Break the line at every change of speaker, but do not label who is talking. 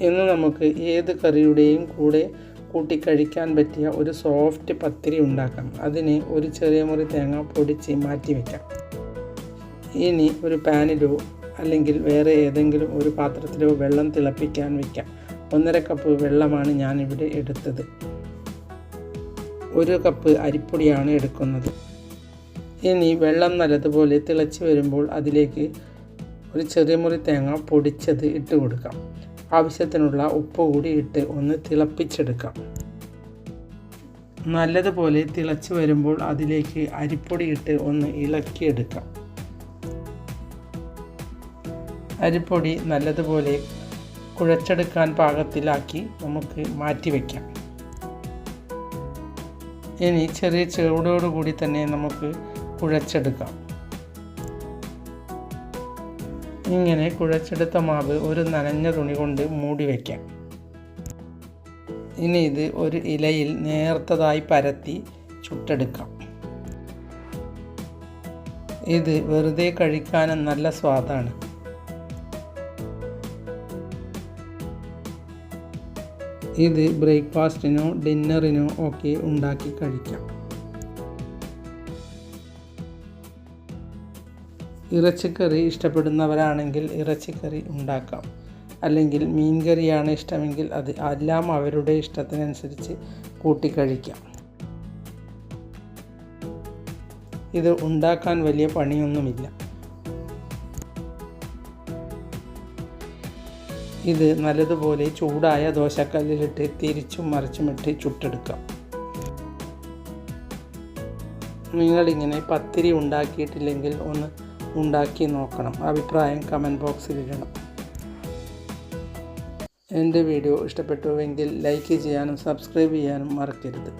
ഇന്ന് നമുക്ക് ഏത് കറിയുടെയും കൂടെ കൂട്ടി കഴിക്കാൻ പറ്റിയ ഒരു സോഫ്റ്റ് പത്തിരി ഉണ്ടാക്കാം. അതിന് ഒരു ചെറിയ മുറി തേങ്ങ പൊടിച്ച് മാറ്റി വയ്ക്കാം ഇനി ഒരു പാനിലോ അല്ലെങ്കിൽ വേറെ ഏതെങ്കിലും ഒരു പാത്രത്തിലോ വെള്ളം തിളപ്പിക്കാൻ വയ്ക്കാം ഒന്നര കപ്പ് വെള്ളമാണ് ഞാൻ ഇവിടെ എടുത്തത്. ഒരു കപ്പ് അരിപ്പൊടിയാണ് എടുക്കുന്നത്. ഇനി വെള്ളം നല്ലതുപോലെ തിളച്ച് വരുമ്പോൾ അതിലേക്ക് ഒരു ചെറിയ മുറി തേങ്ങ പൊടിച്ചത് ഇട്ട് കൊടുക്കാം. ആവശ്യത്തിനുള്ള ഉപ്പ് കൂടി ഇട്ട് ഒന്ന് തിളപ്പിച്ചെടുക്കാം. നല്ലതുപോലെ തിളച്ച് വരുമ്പോൾ അതിലേക്ക് അരിപ്പൊടി ഇട്ട് ഒന്ന് ഇളക്കിയെടുക്കാം. അരിപ്പൊടി നല്ലതുപോലെ കുഴച്ചെടുക്കാൻ പാകത്തിലാക്കി നമുക്ക് മാറ്റിവെക്കാം ഇനി ചെറിയ ചൂടോടുകൂടി തന്നെ നമുക്ക് കുഴച്ചെടുക്കാം. ഇങ്ങനെ കുഴച്ചെടുത്ത മാവ് ഒരു നനഞ്ഞ തുണി കൊണ്ട് മൂടി വയ്ക്കാം. ഇനി ഇത് ഒരു ഇലയിൽ നേർത്തതായി പരത്തി ചുട്ടെടുക്കാം. ഇത് വെറുതെ കഴിക്കാനും നല്ല സ്വാദാണ്. ഇത് ബ്രേക്ക്ഫാസ്റ്റിനോ ഡിന്നറിനോ ഒക്കെ ഉണ്ടാക്കി കഴിക്കാം. ഇറച്ചിക്കറി ഇഷ്ടപ്പെടുന്നവരാണെങ്കിൽ ഇറച്ചിക്കറി ഉണ്ടാക്കാം. അല്ലെങ്കിൽ മീൻ കറിയാണ് ഇഷ്ടമെങ്കിൽ അത് എല്ലാം അവരുടെ ഇഷ്ടത്തിനനുസരിച്ച് കൂട്ടിക്കഴിക്കാം. ഇത് ഉണ്ടാക്കാൻ വലിയ പണിയൊന്നുമില്ല. ഇത് നല്ലതുപോലെ ചൂടായ ദോശക്കല്ലിലിട്ട് തിരിച്ചും മറിച്ചുമിട്ട് ചുട്ടെടുക്കാം. നിങ്ങളിങ്ങനെ പത്തിരി ഉണ്ടാക്കിയിട്ടില്ലെങ്കിൽ ഒന്ന് ഉണ്ടാക്കി നോക്കണം. അഭിപ്രായം കമന്റ് ബോക്സിൽ ഇടണം. എന്റെ വീഡിയോ ഇഷ്ടപ്പെട്ടുവെങ്കിൽ ലൈക്ക് ചെയ്യാനും സബ്സ്ക്രൈബ് ചെയ്യാനും മറക്കരുത്.